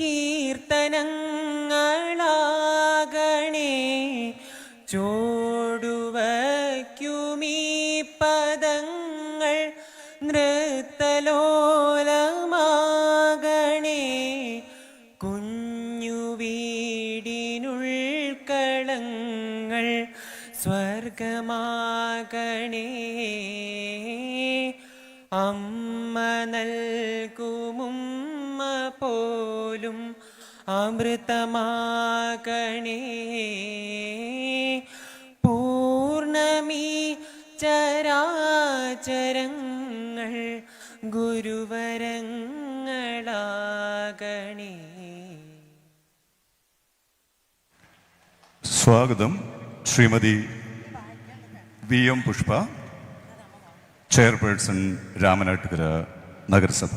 കീർത്തനങ്ങളാകണേ. ചോടുവയ്ക്കുമീ അമൃതമാകണേ. പൂർണമീ ചരാചരങ്ങൾ ഗുരുവരങ്ങളാകണേ. സ്വാഗതം Shrimati V M Pushpa chairperson Ramanattukara നഗരസഭ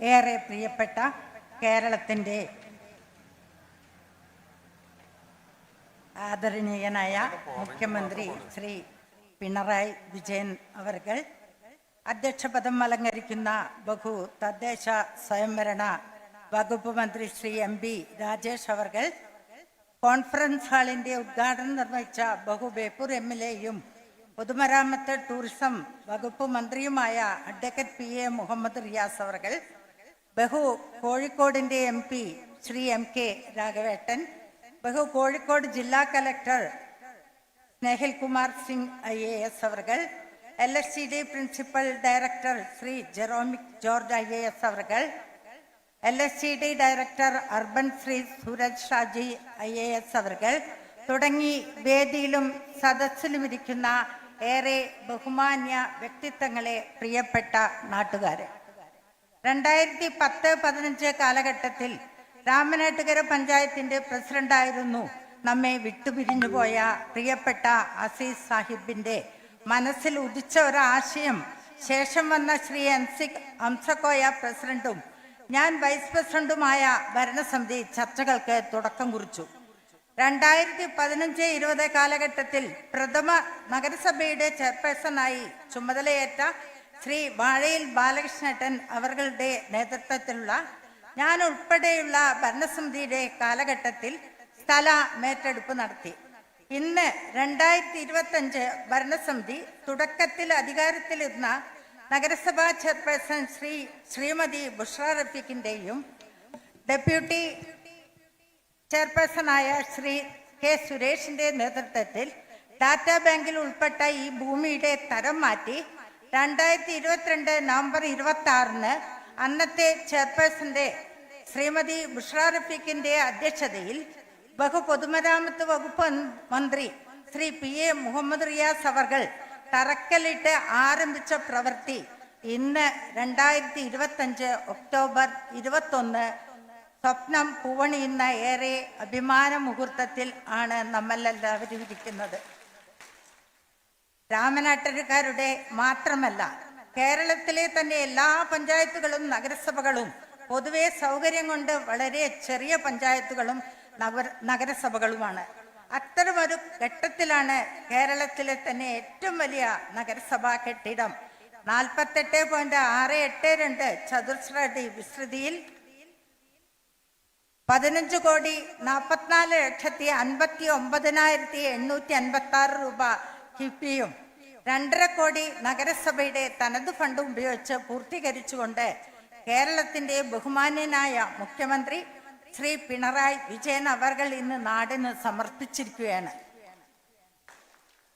ഏറെ പ്രിയപ്പെട്ട കേരളത്തിന്റെ ആദരണീയനായ മുഖ്യമന്ത്രി ശ്രീ പിണറായി വിജയൻ അവർകൾ അധ്യക്ഷപദം അലങ്കരിക്കുന്ന ബഹു തദ്ദേശ സ്വയംഭരണ വകുപ്പ് മന്ത്രി ശ്രീ എം പി രാജേഷ് അവർകൾ കോൺഫറൻസ് ഹാളിന്റെ ഉദ്ഘാടനം നിർവഹിച്ച ബഹു ബേപ്പൂർ എം എൽ എയും പൊതുമരാമത്ത് ടൂറിസം വകുപ്പ് മന്ത്രിയുമായ advocate P A Muhammad Riyas അവർകൾ ബഹു കോഴിക്കോടിന്റെ M P Shri M K രാഘവേട്ടൻ ബഹു കോഴിക്കോട് ജില്ലാ collector Snehil Kumar Singh I A S അവർകൾ L S C D principal director Shri Jeromic George I A S അവർകൾ L S C D director urban Shri Sooraj Shaji I A S അവർകൾ തുടങ്ങി വേദിയിലും സദസ്സിലും ഇരിക്കുന്ന ഏറെ ബഹുമാന്യ വ്യക്തിത്വങ്ങളെ പ്രിയപ്പെട്ട നാട്ടുകാരെ. രണ്ടായിരത്തി പത്ത് പതിനഞ്ച് കാലഘട്ടത്തിൽ രാമനാട്ടുകര പഞ്ചായത്തിന്റെ പ്രസിഡന്റായിരുന്നു. നമ്മെ വിട്ടുപിരിഞ്ഞു പോയ പ്രിയപ്പെട്ട അസീസ് സാഹിബിന്റെ മനസ്സിൽ ഉദിച്ച ഒരാശയം. ശേഷം വന്ന ശ്രീ അൻസി അംസക്കോയ പ്രസിഡന്റും ഞാൻ വൈസ് പ്രസിഡന്റുമായ ഭരണസമിതി ചർച്ചകൾക്ക് തുടക്കം കുറിച്ചു. രണ്ടായിരത്തി പതിനഞ്ച് ഇരുപത് കാലഘട്ടത്തിൽ പ്രഥമ നഗരസഭയുടെ ചെയർപേഴ്സണായി ചുമതലയേറ്റ ശ്രീ വാഴയിൽ ബാലകൃഷ്ണേട്ടൻ അവരുടെ നേതൃത്വത്തിലുള്ള ഞാൻ ഉൾപ്പെടെയുള്ള ഭരണസമിതിയുടെ കാലഘട്ടത്തിൽ സ്ഥല മേറ്റെടുപ്പ് നടത്തി. ഇന്ന് രണ്ടായിരത്തി ഇരുപത്തഞ്ച് ഭരണസമിതി തുടക്കത്തിൽ അധികാരത്തിലിരുന്ന നഗരസഭാ ചെയർപേഴ്സൺ ശ്രീ ശ്രീമതി ബുഷ്ര റഫീഖിന്റെയും ഡെപ്യൂട്ടി ചെയർപേഴ്സണായ ശ്രീ കെ സുരേഷിന്റെ നേതൃത്വത്തിൽ ഡാറ്റാ ബാങ്കിൽ ഉൾപ്പെട്ട ഈ ഭൂമിയുടെ തരം മാറ്റി രണ്ടായിരത്തി ഇരുപത്തിരണ്ട് നവംബർ ഇരുപത്തി ആറിന് അന്നത്തെ ചെയർപേഴ്സന്റെ ശ്രീമതി ബുഷ്ര റഫീഖിന്റെ അധ്യക്ഷതയിൽ ബഹു പൊതുമരാമത്ത് വകുപ്പ് മന്ത്രി ശ്രീ പി എ മുഹമ്മദ് റിയാസ് അവർകൾ തറക്കല്ലിട്ട് ആരംഭിച്ച പ്രവൃത്തി ഇന്ന് രണ്ടായിരത്തി ഇരുപത്തഞ്ച് ഒക്ടോബർ ഇരുപത്തൊന്ന് സ്വപ്നം പൂവണിയുന്ന ഏറെ അഭിമാന മുഹൂർത്തത്തിൽ ആണ് നമ്മളെല്ലാവരും ഇരിക്കുന്നത്. രാമനാട്ടരുകാരുടെ മാത്രമല്ല കേരളത്തിലെ തന്നെ എല്ലാ പഞ്ചായത്തുകളും നഗരസഭകളും പൊതുവെ സൗകര്യം കൊണ്ട് വളരെ ചെറിയ പഞ്ചായത്തുകളും നഗര നഗരസഭകളുമാണ്. അത്തരമൊരു ഘട്ടത്തിലാണ് കേരളത്തിലെ തന്നെ ഏറ്റവും വലിയ നഗരസഭാ കെട്ടിടം. നാൽപ്പത്തെട്ട് പോയിന്റ് ആറ് എട്ട് രണ്ട് ചതുർശ്ര അടി വിസ്തൃതിയിൽ പതിനഞ്ച് കോടി നാൽപ്പത്തിനാല് ലക്ഷത്തി അൻപത്തി ഒമ്പതിനായിരത്തി എണ്ണൂറ്റി അൻപത്തി ആറ് രൂപ കിഫിയും രണ്ടര കോടി നഗരസഭയുടെ തനത് ഫണ്ട് ഉപയോഗിച്ച് പൂർത്തീകരിച്ചുകൊണ്ട് കേരളത്തിന്റെ ബഹുമാന്യനായ മുഖ്യമന്ത്രി ശ്രീ പിണറായി വിജയൻ അവർകൾ ഇന്ന് നാടിന് സമർപ്പിച്ചിരിക്കുകയാണ്.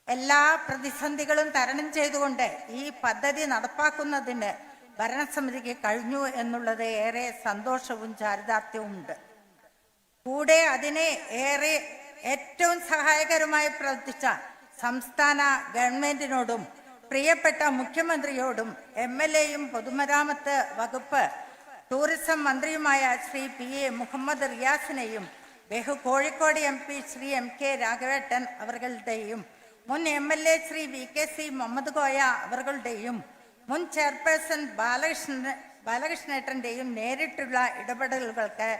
എല്ലാ പ്രതിസന്ധികളും തരണം ചെയ്തുകൊണ്ട് ഈ പദ്ധതി നടപ്പാക്കുന്നതിന് ഭരണസമിതിക്ക് കഴിഞ്ഞു എന്നുള്ളത് ഏറെ സന്തോഷവും ചാരിതാർത്ഥ്യവും ഉണ്ട് കൂടെ അതിനെ ഏറെ ഏറ്റവും സഹായകരമായി പ്രവർത്തിച്ച സംസ്ഥാന ഗവൺമെന്റിനോടും പ്രിയപ്പെട്ട മുഖ്യമന്ത്രിയോടും എം എൽ എയും പൊതുമരാമത്ത് വകുപ്പ് ടൂറിസം മന്ത്രിയുമായ ശ്രീ പി എ മുഹമ്മദ് റിയാസിനെയും ബഹു Kozhikode M P Shri M K രാഘവേട്ടൻ അവരുടെയും മുൻ M L A Shri V K C Muhammad Koya അവരുടെയും മുൻ ചെയർപേഴ്സൺ ബാലകൃഷ്ണൻ ബാലകൃഷ്ണേട്ടന്റെയും നേരിട്ടുള്ള ഇടപെടലുകൾക്ക്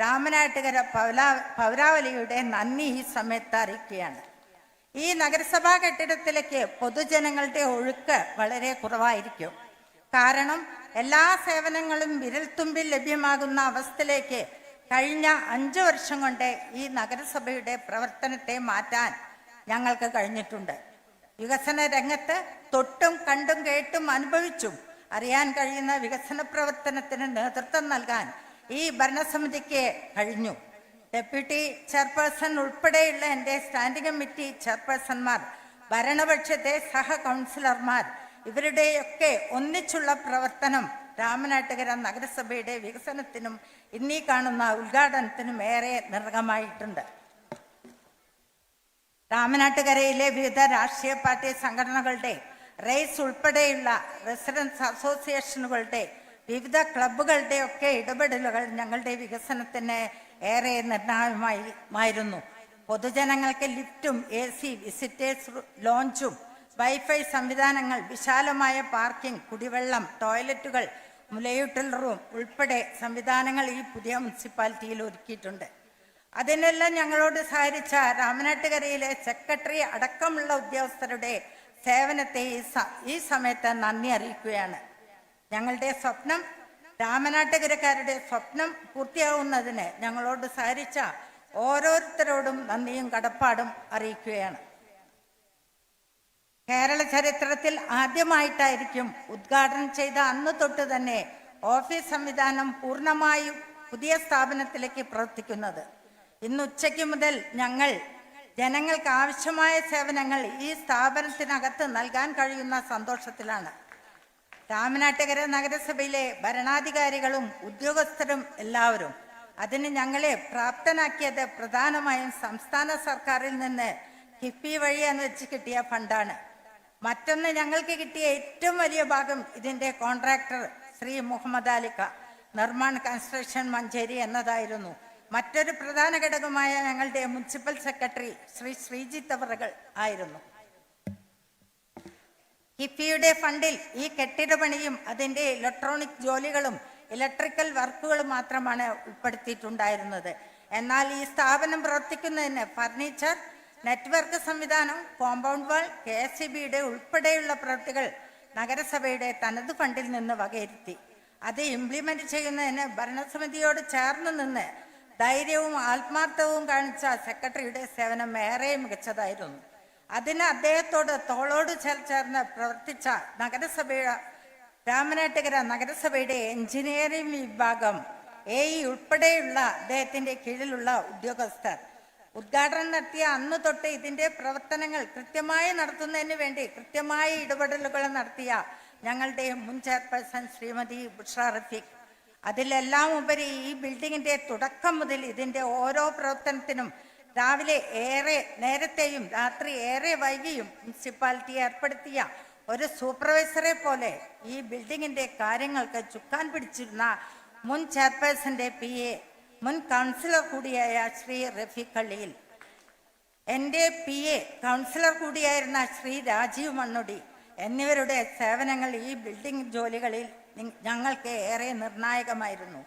രാമനാട്ടുകര പൗരാ പൗരാവലിയുടെ നന്ദി ഈ സമയത്ത് അറിയിക്കുകയാണ്. ഈ നഗരസഭാ കെട്ടിടത്തിലേക്ക് പൊതുജനങ്ങളുടെ ഒഴുക്ക് വളരെ കുറവായിരിക്കും. കാരണം എല്ലാ സേവനങ്ങളും വിരൽത്തുമ്പിൽ ലഭ്യമാകുന്ന അവസ്ഥയിലേക്ക് കഴിഞ്ഞ അഞ്ചു വർഷം കൊണ്ട് ഈ നഗരസഭയുടെ പ്രവർത്തനത്തെ മാറ്റാൻ ഞങ്ങൾക്ക് കഴിഞ്ഞിട്ടുണ്ട്. വികസന രംഗത്ത് തൊട്ടും കണ്ടും കേട്ടും അനുഭവിച്ചും അറിയാൻ കഴിയുന്ന വികസന പ്രവർത്തനത്തിന് നേതൃത്വം നൽകാൻ ഈ ഭരണസമിതിക്ക് കഴിഞ്ഞു. ഡെപ്യൂട്ടി ചെയർപേഴ്സൺ ഉൾപ്പെടെയുള്ള എന്റെ സ്റ്റാൻഡിംഗ് കമ്മിറ്റി ചെയർപേഴ്സൺമാർ ഭരണപക്ഷത്തെ സഹ കൗൺസിലർമാർ ഇവരുടെയൊക്കെ ഒന്നിച്ചുള്ള പ്രവർത്തനം രാമനാട്ടുകര നഗരസഭയുടെ വികസനത്തിനും ഇന്നീ കാണുന്ന ഉദ്ഘാടനത്തിനും ഏറെ നിർഗമായിട്ടുണ്ട്. രാമനാട്ടുകരയിലെ വിവിധ രാഷ്ട്രീയ പാർട്ടി സംഘടനകളുടെ റേസ് ഉൾപ്പെടെയുള്ള റെസിഡൻസ് അസോസിയേഷനുകളുടെ വിവിധ ക്ലബ്ബുകളുടെ ഒക്കെ ഇടപെടലുകൾ ഞങ്ങളുടെ വികസനത്തിന് ഏറെ നിർണായകമായിരുന്നു. പൊതുജനങ്ങൾക്ക് ലിഫ്റ്റും എ സി വിസിറ്റേഴ്സ് ലോഞ്ചും വൈഫൈ സംവിധാനങ്ങൾ വിശാലമായ പാർക്കിംഗ് കുടിവെള്ളം ടോയ്ലറ്റുകൾ മുലയൂട്ടൽ റൂം ഉൾപ്പെടെ സംവിധാനങ്ങൾ ഈ പുതിയ മുനിസിപ്പാലിറ്റിയിൽ ഒരുക്കിയിട്ടുണ്ട്. അതിനെല്ലാം ഞങ്ങളോട് സഹകരിച്ച രാമനാട്ടുകരയിലെ സെക്രട്ടറി അടക്കമുള്ള ഉദ്യോഗസ്ഥരുടെ സേവനത്തെ ഈ സമയത്ത് നന്ദി അറിയിക്കുകയാണ്. ഞങ്ങളുടെ സ്വപ്നം രാമനാട്ടുകരക്കാരുടെ സ്വപ്നം പൂർത്തിയാവുന്നതിന് ഞങ്ങളോട് സഹരിച്ച ഓരോരുത്തരോടും നന്ദിയും കടപ്പാടും അറിയിക്കുകയാണ്. കേരള ചരിത്രത്തിൽ ആദ്യമായിട്ടായിരിക്കും ഉദ്ഘാടനം ചെയ്ത അന്ന് തൊട്ട് തന്നെ ഓഫീസ് സംവിധാനം പൂർണമായും പുതിയ സ്ഥാപനത്തിലേക്ക് പ്രവർത്തിക്കുന്നത്. ഇന്ന് ഉച്ചയ്ക്ക് മുതൽ ഞങ്ങൾ ജനങ്ങൾക്ക് ആവശ്യമായ സേവനങ്ങൾ ഈ സ്ഥാപനത്തിനകത്ത് നൽകാൻ കഴിയുന്ന സന്തോഷത്തിലാണ്. രാമനാട്ടുകര നഗരസഭയിലെ ഭരണാധികാരികളും ഉദ്യോഗസ്ഥരും എല്ലാവരും അതിന് ഞങ്ങളെ പ്രാപ്തനാക്കിയത് പ്രധാനമായും സംസ്ഥാന സർക്കാരിൽ നിന്ന് കിഫ്ബി വഴി അനുവദിച്ച് കിട്ടിയ ഫണ്ടാണ്. മറ്റൊന്ന് ഞങ്ങൾക്ക് കിട്ടിയ ഏറ്റവും വലിയ ഭാഗം ഇതിന്റെ കോൺട്രാക്ടർ ശ്രീ മുഹമ്മദ് അലിക്ക. നിർമ്മാൺ കൺസ്ട്രക്ഷൻ മഞ്ചേരി എന്നതായിരുന്നു. മറ്റൊരു പ്രധാന ഘടകമായ ഞങ്ങളുടെ മുനിസിപ്പൽ സെക്രട്ടറി ശ്രീ ശ്രീജിത്ത് അവറുകൾ ആയിരുന്നു. കിഫിയുടെ ഫണ്ടിൽ ഈ കെട്ടിട പണിയും അതിന്റെ ഇലക്ട്രോണിക് ജോലികളും ഇലക്ട്രിക്കൽ വർക്കുകളും മാത്രമാണ് ഉൾപ്പെടുത്തിയിട്ടുണ്ടായിരുന്നത്. എന്നാൽ ഈ സ്ഥാപനം പ്രവർത്തിക്കുന്നതിന് ഫർണിച്ചർ നെറ്റ്വർക്ക് സംവിധാനം കോമ്പൗണ്ട് വാൾ കെ എസ് ബിയുടെ ഉൾപ്പെടെയുള്ള പ്രവൃത്തികൾ നഗരസഭയുടെ തനത് ഫണ്ടിൽ നിന്ന് വകയിരുത്തി. അത് ഇംപ്ലിമെന്റ് ചെയ്യുന്നതിന് ഭരണസമിതിയോട് ചേർന്ന് നിന്ന് ധൈര്യവും ആത്മാർത്ഥവും കാണിച്ച സെക്രട്ടറിയുടെ സേവനം ഏറെ മികച്ചതായിരുന്നു. അതിന് അദ്ദേഹത്തോട് തോളോട് ചേർ- ചേർന്ന് പ്രവർത്തിച്ച നഗരസഭയുടെ രാമനാട്ടുകര നഗരസഭയുടെ എഞ്ചിനീയറിംഗ് വിഭാഗം എ ഇ ഉൾപ്പെടെയുള്ള അദ്ദേഹത്തിന്റെ കീഴിലുള്ള ഉദ്യോഗസ്ഥർ. ഉദ്ഘാടനം നടത്തിയ അന്ന് തൊട്ട് ഇതിന്റെ പ്രവർത്തനങ്ങൾ കൃത്യമായി നടത്തുന്നതിന് വേണ്ടി കൃത്യമായ ഇടപെടലുകൾ നടത്തിയ ഞങ്ങളുടെ മുൻ ചെയർപേഴ്സൺ ശ്രീമതി ബുഷ റഫീഖ്. അതിലെല്ലാം ഉപരി ഈ ബിൽഡിങ്ങിന്റെ തുടക്കം മുതൽ ഇതിന്റെ ഓരോ പ്രവർത്തനത്തിനും രാവിലെ ഏറെ നേരത്തെയും രാത്രി ഏറെ വൈകിയും മുനിസിപ്പാലിറ്റി ഏർപ്പെടുത്തിയ ഒരു സൂപ്പർവൈസറെ പോലെ ഈ ബിൽഡിങ്ങിന്റെ കാര്യങ്ങൾക്ക് ചുക്കാൻ പിടിച്ചിരുന്ന മുൻ ചെയർപേഴ്സന്റെ പി എ മുൻ കൗൺസിലർ കൂടിയായ ശ്രീ റഫീഖ് എന്റെ പി എ കൗൺസിലർ കൂടിയായിരുന്ന ശ്രീ രാജീവ് മണ്ണുടി എന്നിവരുടെ സേവനങ്ങൾ ഈ ബിൽഡിംഗ് ജോലികളിൽ ഞങ്ങൾക്ക് ഏറെ നിർണായകമായിരുന്നു.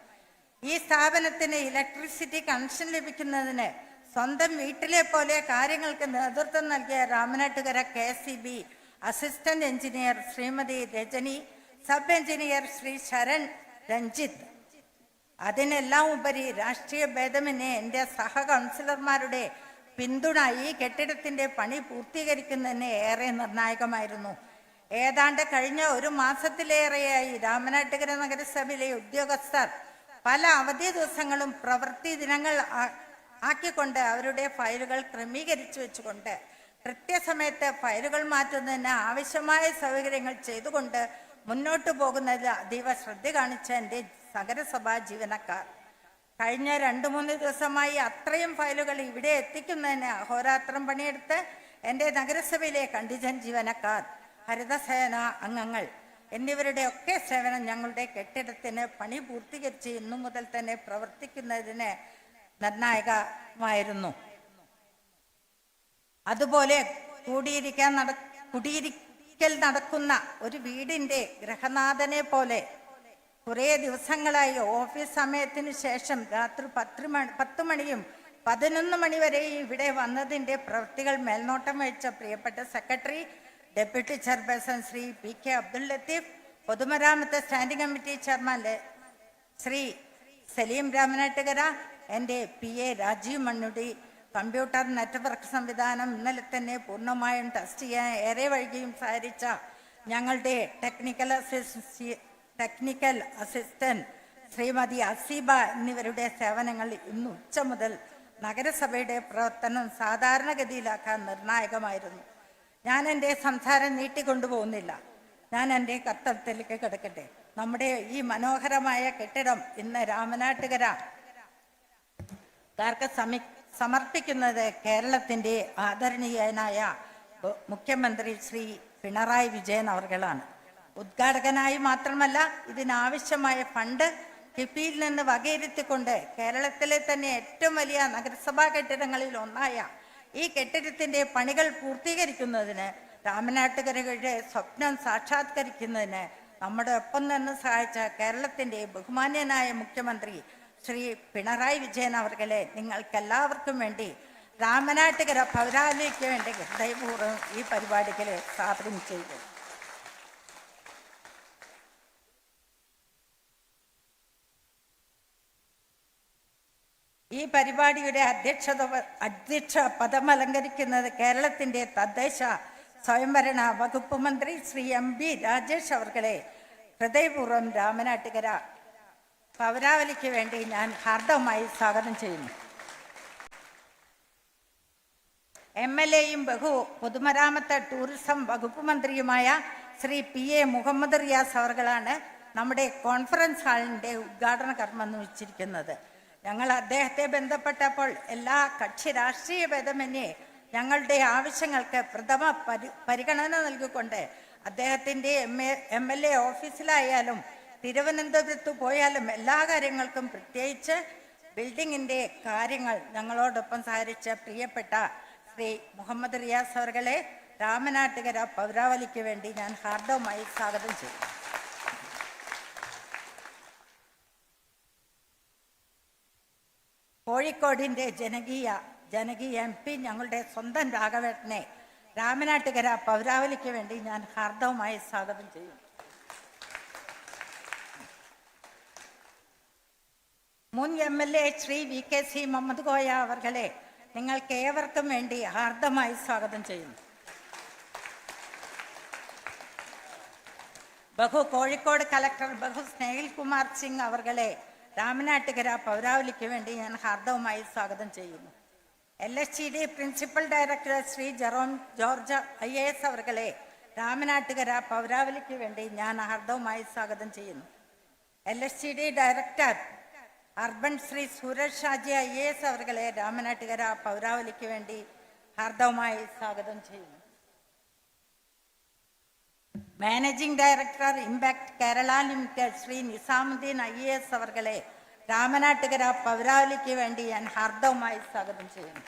ഈ സ്ഥാപനത്തിന് ഇലക്ട്രിസിറ്റി കണക്ഷൻ ലഭിക്കുന്നതിന് സ്വന്തം വീട്ടിലെ പോലെ കാര്യങ്ങൾക്ക് നേതൃത്വം നൽകിയ Ramanattukara K C B assistant engineer Shrimati Rajani sub engineer Shri Sharan Ranjith. അതിനെല്ലാം ഉപരി രാഷ്ട്രീയ ഭേദമന്യേ എന്റെ സഹ കൗൺസിലർമാരുടെ പിന്തുണ ഈ കെട്ടിടത്തിന്റെ പണി പൂർത്തീകരിക്കുന്നതിന് ഏറെ നിർണായകമായിരുന്നു. ഏതാണ്ട് കഴിഞ്ഞ ഒരു മാസത്തിലേറെയായി രാമനാട്ടുകര നഗരസഭയിലെ ഉദ്യോഗസ്ഥർ പല അവധി ദിവസങ്ങളും പ്രവൃത്തി ദിനങ്ങൾ ആക്കിക്കൊണ്ട് അവരുടെ ഫയലുകൾ ക്രമീകരിച്ചു വെച്ചുകൊണ്ട് കൃത്യസമയത്ത് ഫയലുകൾ മാറ്റുന്നതിന് ആവശ്യമായ സൗകര്യങ്ങൾ ചെയ്തുകൊണ്ട് മുന്നോട്ട് പോകുന്നതിൽ അതീവ ശ്രദ്ധ കാണിച്ച എന്റെ നഗരസഭാ ജീവനക്കാർ. കഴിഞ്ഞ രണ്ട് മൂന്ന് ദിവസമായി അത്രയും ഫയലുകൾ ഇവിടെ എത്തിക്കുന്നതിന് അഹോരാത്രം പണിയെടുത്ത് എന്റെ നഗരസഭയിലെ കണ്ടിജൻ ജീവനക്കാർ ഹരിതസേന അംഗങ്ങൾ എന്നിവരുടെ ഒക്കെ സേവനം ഞങ്ങളുടെ കെട്ടിടത്തിന് പണി പൂർത്തീകരിച്ച് ഇന്നു മുതൽ തന്നെ പ്രവർത്തിക്കുന്നതിന് നിർണായകമായിരുന്നു. അതുപോലെ കൂടിയിരിക്കാൻ നട കുടിയിരിക്കൽ നടക്കുന്ന ഒരു വീടിന്റെ ഗ്രഹനാഥനെ പോലെ കുറേ ദിവസങ്ങളായി ഓഫീസ് സമയത്തിന് ശേഷം രാത്രി പത്ത് മണി പത്ത് മണിയും പതിനൊന്ന് മണി വരെ ഇവിടെ വന്നതിന്റെ പ്രവൃത്തികൾ മേൽനോട്ടം വഹിച്ച പ്രിയപ്പെട്ട secretary deputy chairperson Shri P K Abdul Latheef പൊതുമരാമത്ത് standing committee chairman Shri Saleem Ramanattukara എന്റെ പി എ രാജീവ് മണ്ണുടി കമ്പ്യൂട്ടർ നെറ്റ്വർക്ക് സംവിധാനം ഇന്നലെ തന്നെ പൂർണമായും ടെസ്റ്റ് ചെയ്യാൻ ഏറെ വഴികയും സഹകരിച്ച ഞങ്ങളുടെ technical assist technical assistant Shrimati Aseeba എന്നിവരുടെ സേവനങ്ങൾ ഇന്ന് ഉച്ച മുതൽ നഗരസഭയുടെ പ്രവർത്തനം സാധാരണഗതിയിലാക്കാൻ നിർണായകമായിരുന്നു. ഞാൻ എന്റെ സംസാരം നീട്ടിക്കൊണ്ടുപോകുന്നില്ല. ഞാൻ എന്റെ കർത്തവ്യത്തിലേക്ക് കിടക്കട്ടെ. നമ്മുടെ ഈ മനോഹരമായ കെട്ടിടം ഇന്ന് രാമനാട്ടുകര കാർക്ക് സമി സമർപ്പിക്കുന്നത് കേരളത്തിന്റെ ആദരണീയനായ മുഖ്യമന്ത്രി ശ്രീ പിണറായി വിജയൻ അവർകളാണ്. ഉദ്ഘാടകനായി മാത്രമല്ല ഇതിനാവശ്യമായ ഫണ്ട് കിഫിയിൽ നിന്ന് വകയിരുത്തിക്കൊണ്ട് കേരളത്തിലെ തന്നെ ഏറ്റവും വലിയ നഗരസഭാ കെട്ടിടങ്ങളിൽ ഒന്നായ ഈ കെട്ടിടത്തിന്റെ പണികൾ പൂർത്തീകരിക്കുന്നതിന് രാമനാട്ടുകരയുടെ സ്വപ്നം സാക്ഷാത്കരിക്കുന്നതിന് നമ്മുടെ ഒപ്പം നിന്ന് സഹായിച്ച കേരളത്തിന്റെ ബഹുമാന്യനായ മുഖ്യമന്ത്രി ശ്രീ പിണറായി വിജയൻ അവർകളെ നിങ്ങൾക്കെല്ലാവർക്കും വേണ്ടി രാമനാട്ടുകര പൗരാലിക്ക് വേണ്ടി ഹൃദയപൂർവം ഈ പരിപാടികൾ സ്ഥാപനം ചെയ്തു ഈ പരിപാടിയുടെ അധ്യക്ഷത അധ്യക്ഷ പദം അലങ്കരിക്കുന്നത് കേരളത്തിന്റെ തദ്ദേശ സ്വയംഭരണ വകുപ്പ് മന്ത്രി ശ്രീ എം ബി രാജേഷ് അവർകളെ ഹൃദയപൂർവം രാമനാട്ടുകര പൗരാവലിക്ക് വേണ്ടി ഞാൻ ഹാർദവുമായി സ്വാഗതം ചെയ്യുന്നു. എം എൽ എയും ബഹു പൊതുമരാമത്ത് ടൂറിസം വകുപ്പ് മന്ത്രിയുമായ ശ്രീ പി എ മുഹമ്മദ് റിയാസ് അവർകളാണ് നമ്മുടെ കോൺഫറൻസ് ഹാളിന്റെ ഉദ്ഘാടന കർമ്മം വെച്ചിരിക്കുന്നത്. ഞങ്ങൾ അദ്ദേഹത്തെ ബന്ധപ്പെട്ടപ്പോൾ എല്ലാ കക്ഷി രാഷ്ട്രീയ ഭേദമന്യേ ഞങ്ങളുടെ ആവശ്യങ്ങൾക്ക് പ്രഥമ പരി പരിഗണന നൽകിക്കൊണ്ട് അദ്ദേഹത്തിന്റെ M A M L A ഓഫീസിലായാലും തിരുവനന്തപുരത്ത് പോയാലും എല്ലാ കാര്യങ്ങൾക്കും പ്രത്യേകിച്ച് ബിൽഡിങ്ങിന്റെ കാര്യങ്ങൾ ഞങ്ങളോടൊപ്പം സഹകരിച്ച പ്രിയപ്പെട്ട ശ്രീ മുഹമ്മദ് റിയാസ് അവർകളെ രാമനാട്ടുകര പൗരാവലിക്ക് വേണ്ടി ഞാൻ ഹാർദവുമായി സ്വാഗതം ചെയ്യും കോഴിക്കോടിന്റെ ജനകീയ ജനകീയ എം പി ഞങ്ങളുടെ സ്വന്തം രാഘവേട്ടനെ രാമനാട്ടുകര പൗരാവലിക്ക് വേണ്ടി ഞാൻ ഹാർദവുമായി സ്വാഗതം ചെയ്യും മുൻ M L A Shri V K C Muhammad Koya അവർകളെ നിങ്ങൾക്ക് ഏവർക്കും വേണ്ടി ഹാർദമായി സ്വാഗതം ചെയ്യുന്നു. ബഹു കോഴിക്കോട് കലക്ടർ ബഹു സ്നേഹിൽ കുമാർ സിംഗ് അവർകളെ രാമനാട്ടുകര പൗരാവലിക്ക് വേണ്ടി ഞാൻ ഹാർദവുമായി സ്വാഗതം ചെയ്യുന്നു. L S C D principal director Shri Jerome George I A S അവർകളെ Ramanattukara പൗരാവലിക്ക് വേണ്ടി ഞാൻ ഹാർദവുമായി സ്വാഗതം ചെയ്യുന്നു. L S C D director urban Shri Sooraj Shaji I A S അവർകളെ Ramanattukara പൗരാവലിക്ക് വേണ്ടി ഹാർദവമായി സ്വാഗതം ചെയ്യുന്നു. Managing director impact Kerala limited Shri Nizamuddin I A S അവർകളെ Ramanattukara പൗരാവലിക്ക് വേണ്ടി ഞാൻ ഹാർദവമായി സ്വാഗതം ചെയ്യുന്നു.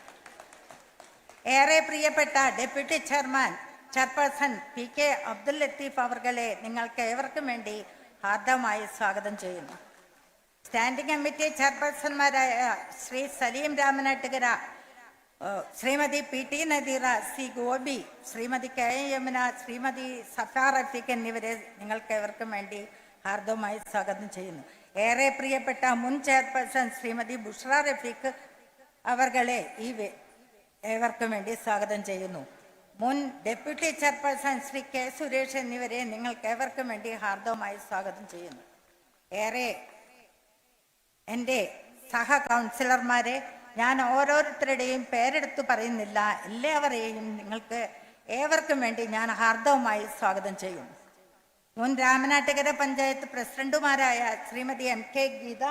ഏറെ പ്രിയപ്പെട്ട deputy chairman chairperson P K Abdul Latheef അവർകളെ നിങ്ങൾക്ക് ഏവർക്കും വേണ്ടി ഹാർദവമായി സ്വാഗതം ചെയ്യുന്നു. Standing committee ചെയർപേഴ്സൺമാരായ Shri Saleem Ramanattukara Shrimati P T Nadeera C Gopi Shrimati K Yamuna Shrimati Safar Rafeeq എന്നിവരെ നിങ്ങൾക്ക് ഏവർക്കും വേണ്ടി ഹാർദവമായി സ്വാഗതം ചെയ്യുന്നു. ഏറെ പ്രിയപ്പെട്ട മുൻ ചെയർപേഴ്സൺ ശ്രീമതി ബുഷ്ര റഫീഖ് അവർകളെ ഈ ഏവർക്കും വേണ്ടി സ്വാഗതം ചെയ്യുന്നു. മുൻ deputy chairperson Shri K Suresh എന്നിവരെ നിങ്ങൾക്ക് ഏവർക്കും വേണ്ടി ഹാർദവമായി സ്വാഗതം ചെയ്യുന്നു. ഏറെ എന്റെ സഹ കൗൺസിലർമാരെ ഞാൻ ഓരോരുത്തരുടെയും പേരെടുത്തു പറയുന്നില്ല. എല്ലാവരെയും നിങ്ങൾക്ക് ഏവർക്കും വേണ്ടി ഞാൻ ഹാർദവുമായി സ്വാഗതം ചെയ്യും. മുൻ രാമനാട്ടുകര പഞ്ചായത്ത് പ്രസിഡന്റുമാരായ Shrimati M K Geetha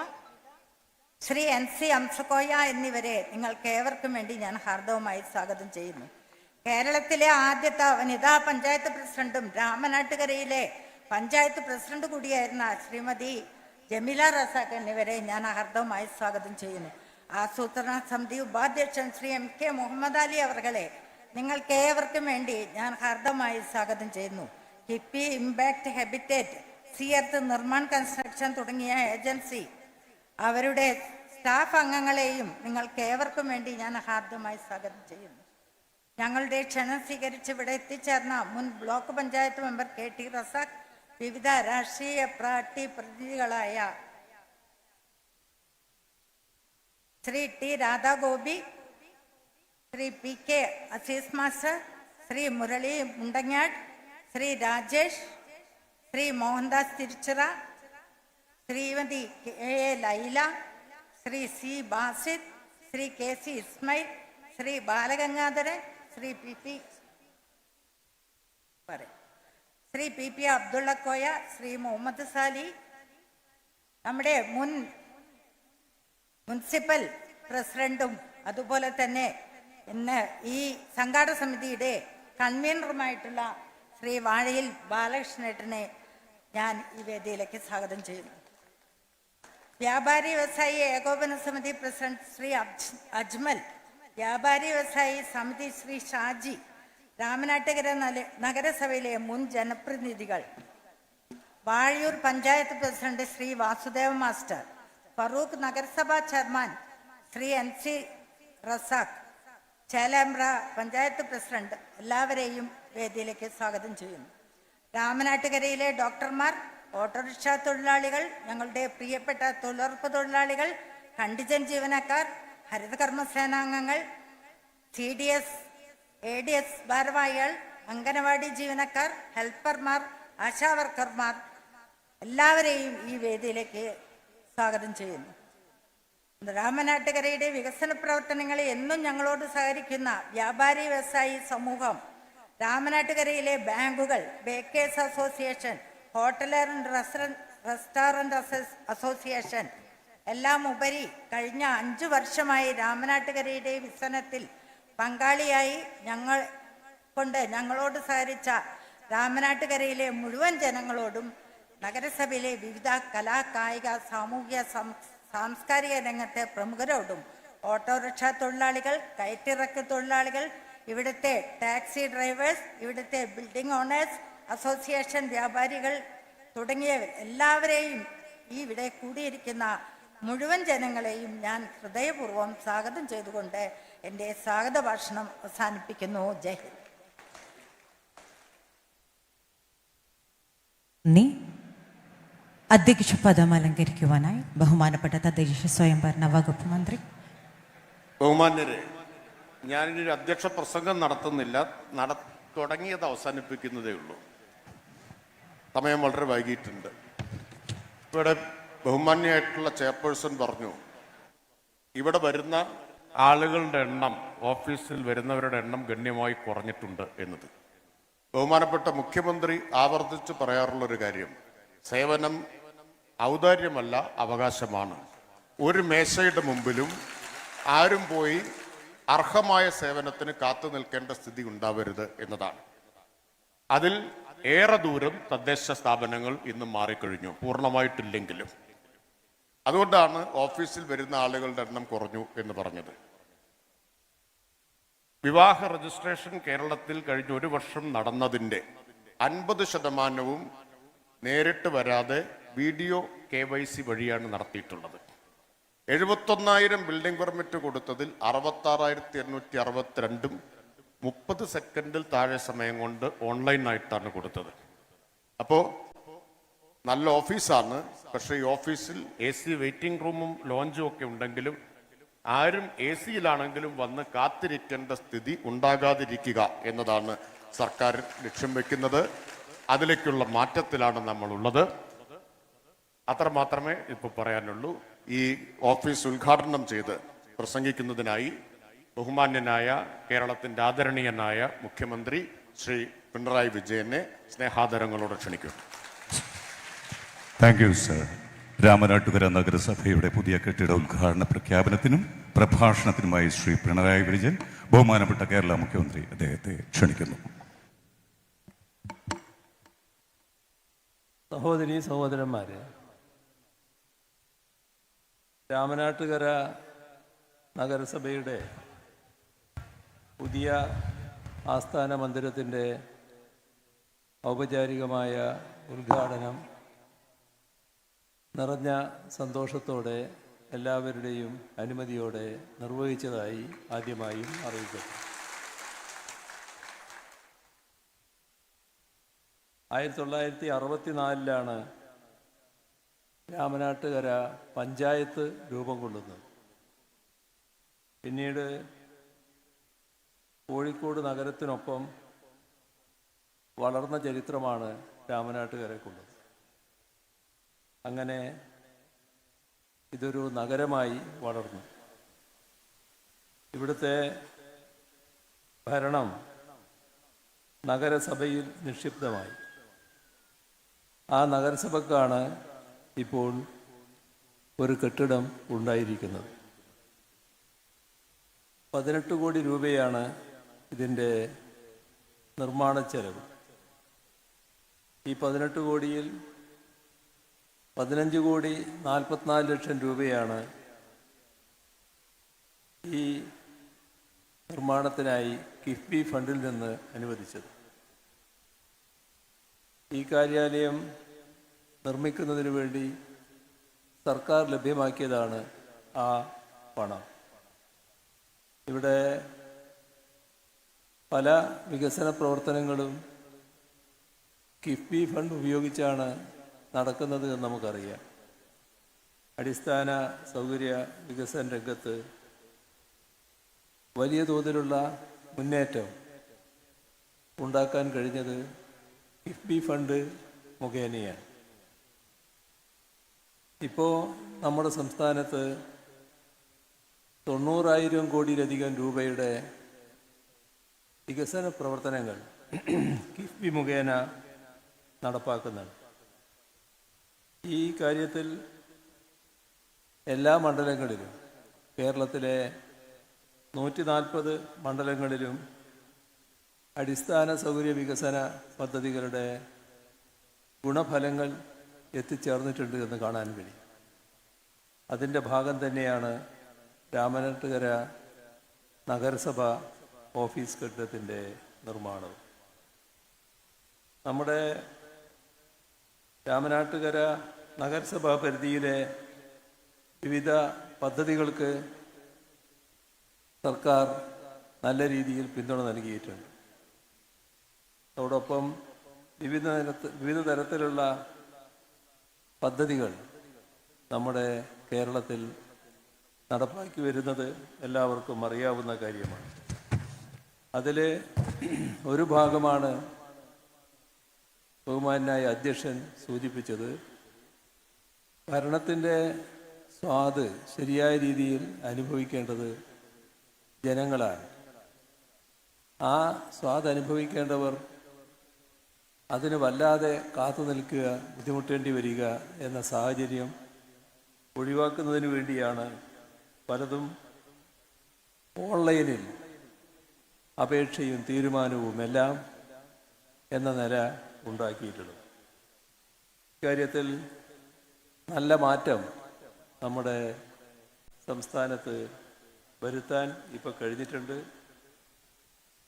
Shri N C Amsakoya എന്നിവരെ നിങ്ങൾക്ക് ഏവർക്കും വേണ്ടി ഞാൻ ഹാർദവുമായി സ്വാഗതം ചെയ്യുന്നു. കേരളത്തിലെ ആദ്യത്തെ വനിതാ പഞ്ചായത്ത് പ്രസിഡന്റും രാമനാട്ടുകരയിലെ പഞ്ചായത്ത് പ്രസിഡന്റ് കൂടിയായിരുന്ന ശ്രീമതി ജമീല റസാഖ് എന്നിവരെ ഞാൻ ഹാർദവമായി സ്വാഗതം ചെയ്യുന്നു. ആസൂത്രണ സമിതി ഉപാധ്യക്ഷൻ ശ്രീ എം കെ മുഹമ്മദ് അലി അവർകളെ നിങ്ങൾക്ക് ഏവർക്കും വേണ്ടി ഞാൻ ഹാർദ്ദമായി സ്വാഗതം ചെയ്യുന്നു. ഹിപ്പി ഇമ്പാക്ട് ഹെബിറ്റേറ്റ് സിയർത്ത് നിർമ്മാൺ കൺസ്ട്രക്ഷൻ തുടങ്ങിയ ഏജൻസി അവരുടെ സ്റ്റാഫ് അംഗങ്ങളെയും നിങ്ങൾക്ക് ഏവർക്കും വേണ്ടി ഞാൻ ഹാർദമായി സ്വാഗതം ചെയ്യുന്നു. ഞങ്ങളുടെ ക്ഷണം സ്വീകരിച്ച് ഇവിടെ എത്തിച്ചേർന്ന മുൻ block panchayat member K T Razak വിവിധ രാഷ്ട്രീയ party പ്രതിനിധികളായ Shri T Radhagopi Shri P K Azeez master Shri Murali Mundangad Shri Rajesh Shri Mohandas Thiruchira Shrimati K A Laila Shri C Basid Shri K C Ismail Shri Balagangadharan Shri P P പറ- Shri P P Abdullakoya Shri Muhammad Sali നമ്മുടെ മുൻ municipal പ്രസിഡന്റും അതുപോലെ തന്നെ ഇന്ന് ഈ സംഘാട സമിതിയുടെ കൺവീനറുമായിട്ടുള്ള ശ്രീ വാഴയിൽ ബാലകൃഷ്ണേട്ടനെ ഞാൻ ഈ വേദിയിലേക്ക് സ്വാഗതം ചെയ്യുന്നു. വ്യാപാരി വ്യവസായി ഏകോപന സമിതി പ്രസിഡന്റ് ശ്രീ അജ്മൽ വ്യാപാരി വ്യവസായി സമിതി ശ്രീ ഷാജി രാമനാട്ടുകര നഗരസഭയിലെ മുൻ ജനപ്രതിനിധികൾ. വാഴയൂർ പഞ്ചായത്ത് പ്രസിഡന്റ് ശ്രീ വാസുദേവ മാസ്റ്റർ ഫറൂഖ് നഗരസഭാ chairman Shri N C Razak Chelembra panchayat president എല്ലാവരെയും വേദിയിലേക്ക് സ്വാഗതം ചെയ്യുന്നു. രാമനാട്ടുകരയിലെ ഡോക്ടർമാർ ഓട്ടോറിക്ഷ തൊഴിലാളികൾ ഞങ്ങളുടെ പ്രിയപ്പെട്ട തൊഴിലുറപ്പ് തൊഴിലാളികൾ കണ്ടിജൻ ജീവനക്കാർ ഹരിതകർമ്മസേനാംഗങ്ങൾ C D S A D S ഭാരവാഹികൾ അംഗനവാടി ജീവനക്കാർ ഹെൽപ്പർമാർ ആശാവർക്കർമാർ എല്ലാവരെയും ഈ വേദിയിലേക്ക് സ്വാഗതം ചെയ്യുന്നു. രാമനാട്ടുകരയുടെ വികസന പ്രവർത്തനങ്ങളെ എന്നും ഞങ്ങളോട് സഹകരിക്കുന്ന വ്യാപാരി വ്യവസായി സമൂഹം രാമനാട്ടുകരയിലെ ബാങ്കുകൾ ബേക്കേഴ്സ് അസോസിയേഷൻ റെസ്റ്റോറന്റ് അസോസ്- അസോസിയേഷൻ എല്ലാം ഉപരി കഴിഞ്ഞ അഞ്ചു വർഷമായി രാമനാട്ടുകരയുടെ വികസനത്തിൽ പങ്കാളിയായി ഞങ്ങൾ കൊണ്ട് ഞങ്ങളോട് സഹകരിച്ച രാമനാട്ടുകരയിലെ മുഴുവൻ ജനങ്ങളോടും നഗരസഭയിലെ വിവിധ കലാ കായിക സാമൂഹിക സാംസ്കാരിക രംഗത്തെ പ്രമുഖരോടും ഓട്ടോറിക്ഷ തൊഴിലാളികൾ കയറ്റിറക്ക് തൊഴിലാളികൾ ഇവിടുത്തെ ടാക്സി ഡ്രൈവേഴ്സ് ഇവിടുത്തെ ബിൽഡിംഗ് ഓണേഴ്സ് അസോസിയേഷൻ വ്യാപാരികൾ തുടങ്ങിയ എല്ലാവരെയും ഈ ഇവിടെ കൂടിയിരിക്കുന്ന മുഴുവൻ ജനങ്ങളെയും ഞാൻ ഹൃദയപൂർവം സ്വാഗതം ചെയ്തുകൊണ്ട് എന്റെ സ്വാഗത ഭാഷണം അവസാനിപ്പിക്കുന്നു. ജയ് നീ അധ്യക്ഷ പദം അലങ്കരിക്കുവാനായി ബഹുമാനപ്പെട്ട തദ്ദേശ സ്വയംഭരണ വകുപ്പ് മന്ത്രി. ബഹുമാന്യരെ ഞാനിനി ഒരു അധ്യക്ഷ പ്രസംഗം നടത്തുന്നില്ല. നട തുടങ്ങിയത് അവസാനിപ്പിക്കുന്നതേ ഉള്ളൂ. സമയം വളരെ വൈകിയിട്ടുണ്ട്. ഇവിടെ ബഹുമാന്യായിട്ടുള്ള ചെയർപേഴ്സൺ പറഞ്ഞു ഇവിടെ വരുന്ന ആളുകളുടെ എണ്ണം ഓഫീസിൽ വരുന്നവരുടെ എണ്ണം ഗണ്യമായി കുറഞ്ഞിട്ടുണ്ട് എന്നത്. ബഹുമാനപ്പെട്ട മുഖ്യമന്ത്രി ആവർത്തിച്ച് പറയാറുള്ള ഒരു കാര്യം സേവനം ഔദാര്യമല്ല അവകാശമാണ്. ഒരു മേശയുടെ മുമ്പിലും ആരും പോയി അർഹമായ സേവനത്തിന് കാത്തു നിൽക്കേണ്ട സ്ഥിതി ഉണ്ടാവരുത് എന്നതാണ്. അതിൽ ഏറെ ദൂരം തദ്ദേശ സ്ഥാപനങ്ങൾ ഇന്ന് മാറിക്കഴിഞ്ഞു പൂർണമായിട്ടില്ലെങ്കിലും. അതുകൊണ്ടാണ് ഓഫീസിൽ വരുന്ന ആളുകളുടെ എണ്ണം കുറഞ്ഞു എന്ന് പറഞ്ഞത്. വിവാഹ രജിസ്ട്രേഷൻ കേരളത്തിൽ കഴിഞ്ഞ ഒരു വർഷം നടന്നതിന്റെ അൻപത് ശതമാനവും നേരിട്ട് വരാതെ വീഡിയോ കെ വൈ സി വഴിയാണ് നടത്തിയിട്ടുള്ളത്. എഴുപത്തൊന്നായിരം ബിൽഡിംഗ് പെർമിറ്റ് കൊടുത്തതിൽ അറുപത്താറായിരത്തി എണ്ണൂറ്റി അറുപത്തിരണ്ടും മുപ്പത് സെക്കൻഡിൽ താഴെ സമയം കൊണ്ട് ഓൺലൈനായിട്ടാണ് കൊടുത്തത്. അപ്പോൾ നല്ല ഓഫീസാണ്. പക്ഷേ ഈ ഓഫീസിൽ എ സി വെയിറ്റിംഗ് റൂമും ലോഞ്ചും ഒക്കെ ഉണ്ടെങ്കിലും ആരും എ സിയിലാണെങ്കിലും വന്ന് കാത്തിരിക്കേണ്ട സ്ഥിതി ഉണ്ടാകാതിരിക്കുക എന്നതാണ് സർക്കാർ ലക്ഷ്യം വെക്കുന്നത്. അതിലേക്കുള്ള മാറ്റത്തിലാണ് നമ്മളുള്ളത്. അത്ര മാത്രമേ ഇപ്പോൾ പറയാനുള്ളൂ. ഈ ഓഫീസ് ഉദ്ഘാടനം ചെയ്ത് പ്രസംഗിക്കുന്നതിനായി ബഹുമാന്യനായ കേരളത്തിന്റെ ആദരണീയനായ മുഖ്യമന്ത്രി ശ്രീ പിണറായി വിജയനെ സ്നേഹാദരങ്ങളോട് ക്ഷണിക്കുന്നു. താങ്ക് യു സർ രാമനാട്ടുകര നഗരസഭയുടെ പുതിയ കെട്ടിട ഉദ്ഘാടന പ്രഖ്യാപനത്തിനും പ്രഭാഷണത്തിനുമായി ശ്രീ പിണറായി വിജയൻ ബഹുമാനപ്പെട്ട കേരള മുഖ്യമന്ത്രി അദ്ദേഹത്തെ ക്ഷണിക്കുന്നു. സഹോദരി സഹോദരന്മാരെ രാമനാട്ടുകര നഗരസഭയുടെ പുതിയ ആസ്ഥാന മന്ദിരത്തിന്റെ ഔപചാരികമായ ഉദ്ഘാടനം നിറഞ്ഞ സന്തോഷത്തോടെ എല്ലാവരുടെയും അനുമതിയോടെ നിർവഹിച്ചതായി ആദ്യമായും അറിയിക്കട്ടെ ആയിരത്തി തൊള്ളായിരത്തി അറുപത്തിനാലിലാണ് രാമനാട്ടുകര പഞ്ചായത്ത് രൂപം കൊള്ളുന്നത്. പിന്നീട് കോഴിക്കോട് നഗരത്തിനൊപ്പം വളർന്ന ചരിത്രമാണ് രാമനാട്ടുകരയ്ക്കുള്ളത്. അങ്ങനെ ഇതൊരു നഗരമായി വളർന്നു. ഇവിടുത്തെ ഭരണം നഗരസഭയിൽ നിക്ഷിപ്തമായി. ആ നഗരസഭക്കാണ് ഇപ്പോൾ ഒരു കെട്ടിടം ഉണ്ടായിരിക്കുന്നത്. പതിനെട്ട് കോടി രൂപയാണ് ഇതിന്റെ നിർമ്മാണ ചെലവ് ഈ പതിനെട്ട് കോടിയിൽ പതിനഞ്ച് കോടി നാൽപ്പത്തിനാല് ലക്ഷം രൂപയാണ് ഈ നിർമ്മാണത്തിനായി കിഫ്ബി ഫണ്ടിൽ നിന്ന് അനുവദിച്ചത്. ഈ കാര്യാലയം നിർമ്മിക്കുന്നതിന് വേണ്ടി സർക്കാർ ലഭ്യമാക്കിയതാണ് ആ പണം. ഇവിടെ പല വികസന പ്രവർത്തനങ്ങളും കിഫ്ബി ഫണ്ട് ഉപയോഗിച്ചാണ് നടക്കുന്നത് എന്ന് നമുക്കറിയാം. അടിസ്ഥാന സൗകര്യ വികസന രംഗത്ത് വലിയ തോതിലുള്ള മുന്നേറ്റം ഉണ്ടാക്കാൻ കഴിഞ്ഞത് കിഫ്ബി ഫണ്ട് മുഖേനയാണ്. ഇപ്പോൾ നമ്മുടെ സംസ്ഥാനത്ത് തൊണ്ണൂറായിരം കോടിയിലധികം രൂപയുടെ വികസന പ്രവർത്തനങ്ങൾ കിഫ്ബി മുഖേന നടപ്പാക്കുന്നുണ്ട്. ഈ കാര്യത്തിൽ എല്ലാ മണ്ഡലങ്ങളിലും കേരളത്തിലെ നൂറ്റി നാൽപ്പത് മണ്ഡലങ്ങളിലും അടിസ്ഥാന സൗകര്യ വികസന പദ്ധതികളുടെ ഗുണഫലങ്ങൾ എത്തിച്ചേർന്നിട്ടുണ്ട് എന്ന് കാണാൻ കഴിയും. അതിന്റെ ഭാഗം തന്നെയാണ് രാമനാട്ടുകര നഗരസഭ ഓഫീസ് കെട്ടിടത്തിന്റെ നിർമ്മാണവും. നമ്മുടെ രാമനാട്ടുകര നഗരസഭാ പരിധിയിലെ വിവിധ പദ്ധതികൾക്ക് സർക്കാർ നല്ല രീതിയിൽ പിന്തുണ നൽകിയിട്ടുണ്ട്. അതോടൊപ്പം വിവിധ വിവിധ തരത്തിലുള്ള പദ്ധതികൾ നമ്മുടെ കേരളത്തിൽ നടപ്പാക്കി വരുന്നത് എല്ലാവർക്കും അറിയാവുന്ന കാര്യമാണ്. അതിൽ ഒരു ഭാഗമാണ് ബഹുമാനായ അധ്യക്ഷൻ സൂചിപ്പിച്ചത് ഭരണത്തിന്റെ സ്വാദ് ശരിയായ രീതിയിൽ അനുഭവിക്കേണ്ടത് ജനങ്ങളാണ്. ആ സ്വാദ് അനുഭവിക്കേണ്ടവർ അതിന് വല്ലാതെ കാത്തു നിൽക്കുക ബുദ്ധിമുട്ടേണ്ടി വരിക എന്ന സാഹചര്യം ഒഴിവാക്കുന്നതിന് വേണ്ടിയാണ് പലതും ഓൺലൈനിൽ അപേക്ഷയും തീരുമാനവും എല്ലാം എന്ന നില ഉണ്ടാക്കിയിട്ടുള്ളത്. ഇക്കാര്യത്തിൽ നല്ല മാറ്റം നമ്മുടെ സംസ്ഥാനത്ത് വരുത്താൻ ഇപ്പോൾ കഴിഞ്ഞിട്ടുണ്ട്.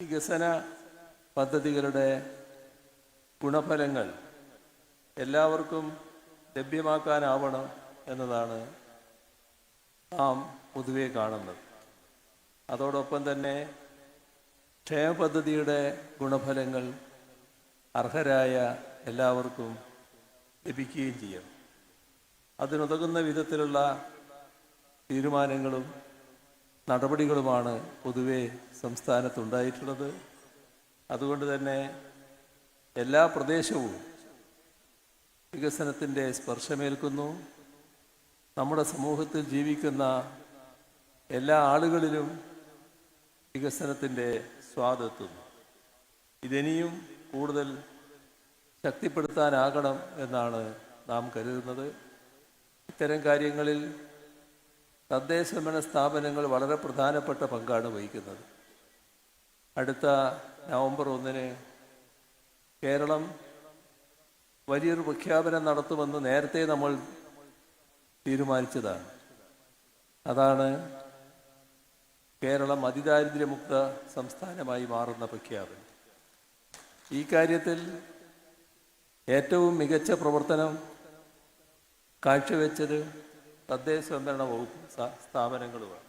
വികസന പദ്ധതികളുടെ ഗുണഫലങ്ങൾ എല്ലാവർക്കും ലഭ്യമാക്കാനാവണം എന്നതാണ് നാം പൊതുവെ കാണുന്നത്. അതോടൊപ്പം തന്നെ ക്ഷേമ പദ്ധതിയുടെ ഗുണഫലങ്ങൾ അർഹരായ എല്ലാവർക്കും ലഭിക്കുകയും ചെയ്യണം അതിനുതകുന്ന വിധത്തിലുള്ള തീരുമാനങ്ങളും നടപടികളുമാണ് പൊതുവെ സംസ്ഥാനത്തുണ്ടായിട്ടുള്ളത്. അതുകൊണ്ട് തന്നെ എല്ലാ പ്രദേശവും വികസനത്തിന്റെ സ്പർശമേൽക്കുന്നു. നമ്മുടെ സമൂഹത്തിൽ ജീവിക്കുന്ന എല്ലാ ആളുകളിലും വികസനത്തിന്റെ സ്വാദെത്തുന്നു. ഇതിനിയും കൂടുതൽ ശക്തിപ്പെടുത്താനാകണം എന്നാണ് നാം കരുതുന്നത്. ഇത്തരം കാര്യങ്ങളിൽ തദ്ദേശഭരണ സ്ഥാപനങ്ങൾ വളരെ പ്രധാനപ്പെട്ട പങ്കാണ് വഹിക്കുന്നത്. അടുത്ത നവംബർ ഒന്നിന് കേരളം വലിയൊരു പ്രഖ്യാപനം നടത്തുമെന്ന് നേരത്തെ നമ്മൾ തീരുമാനിച്ചതാണ്. അതാണ് കേരളം അതിദാരിദ്ര്യമുക്ത സംസ്ഥാനമായി മാറുന്ന പ്രഖ്യാപനം. ഈ കാര്യത്തിൽ ഏറ്റവും മികച്ച പ്രവർത്തനം കാഴ്ചവെച്ചത് തദ്ദേശ സ്വയംഭരണ വകുപ്പ് സ്ഥാ- സ്ഥാപനങ്ങളുമാണ്.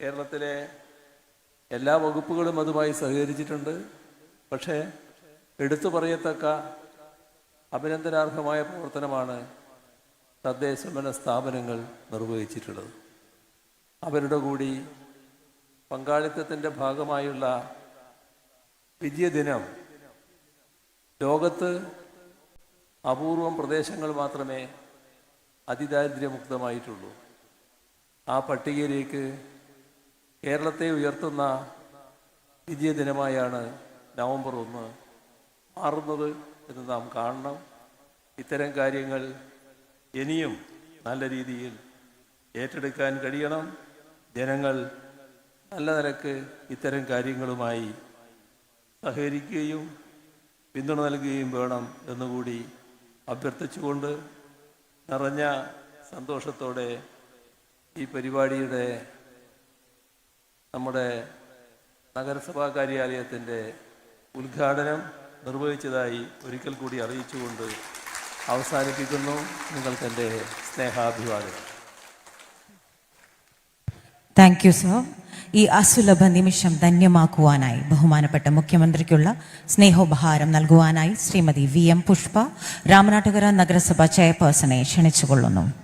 കേരളത്തിലെ എല്ലാ വകുപ്പുകളും അതുമായി സഹകരിച്ചിട്ടുണ്ട്. പക്ഷേ എടുത്തു പറയത്തക്ക അഭിനന്ദനാർഹമായ പ്രവർത്തനമാണ് തദ്ദേശ സ്വയംഭരണ സ്ഥാപനങ്ങൾ നിർവഹിച്ചിട്ടുള്ളത്. അവരുടെ കൂടി പങ്കാളിത്തത്തിന്റെ ഭാഗമായുള്ള വിജയദിനം. ലോകത്ത് അപൂർവം പ്രദേശങ്ങൾ മാത്രമേ അതിദാരിദ്ര്യമുക്തമായിട്ടുള്ളൂ. ആ പട്ടികയിലേക്ക് കേരളത്തെ ഉയർത്തുന്ന വിജയദിനമായാണ് നവംബർ ഒന്ന് മാറുന്നത് എന്ന് നാം കാണണം. ഇത്തരം കാര്യങ്ങൾ ഇനിയും നല്ല രീതിയിൽ ഏറ്റെടുക്കാൻ കഴിയണം. ജനങ്ങൾ നല്ല നിലയ്ക്ക് ഇത്തരം കാര്യങ്ങളുമായി സഹകരിക്കുകയും പിന്തുണ നൽകുകയും വേണം എന്നുകൂടി അഭ്യർത്ഥിച്ചുകൊണ്ട് നിറഞ്ഞ സന്തോഷത്തോടെ ഈ പരിപാടിയുടെ നമ്മുടെ നഗരസഭാ കാര്യാലയത്തിന്റെ ഉദ്ഘാടനം നിർവഹിച്ചതായി ഒരിക്കൽ കൂടി അറിയിച്ചുകൊണ്ട് അവസാനിപ്പിക്കുന്നു നിങ്ങൾക്ക് എന്റെ സ്നേഹാഭിവാദം താങ്ക് യു സർ ഈ അസുലഭ നിമിഷം ധന്യമാക്കുവാനായി ബഹുമാനപ്പെട്ട മുഖ്യമന്ത്രിക്കുള്ള സ്നേഹോപഹാരം നൽകുവാനായി ശ്രീമതി വി എം പുഷ്പ രാമനാട്ടുകര നഗരസഭ ചെയർപേഴ്സണെ ക്ഷണിച്ചുകൊള്ളുന്നു.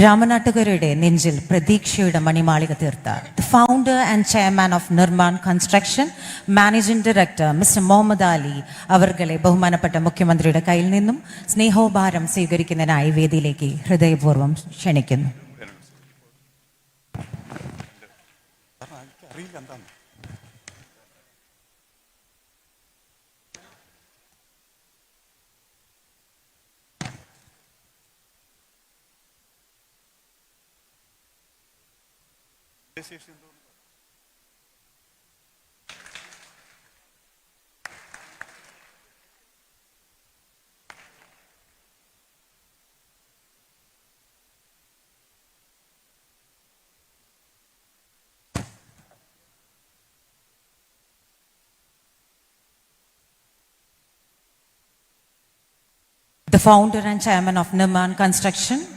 രാമനാട്ടുകരയുടെ നെഞ്ചിൽ പ്രതീക്ഷയുടെ മണിമാളിക തീർത്ത. The founder and chairman of Nirman construction managing director mister Muhammad Ali അവർകളെ ബഹുമാനപ്പെട്ട മുഖ്യമന്ത്രിയുടെ കയ്യിൽ നിന്നും സ്നേഹോഭാരം സ്വീകരിക്കുന്നതിനായി വേദിയിലേക്ക് ഹൃദയപൂർവം ക്ഷണിക്കുന്നു. The founder and chairman of Nirman Construction.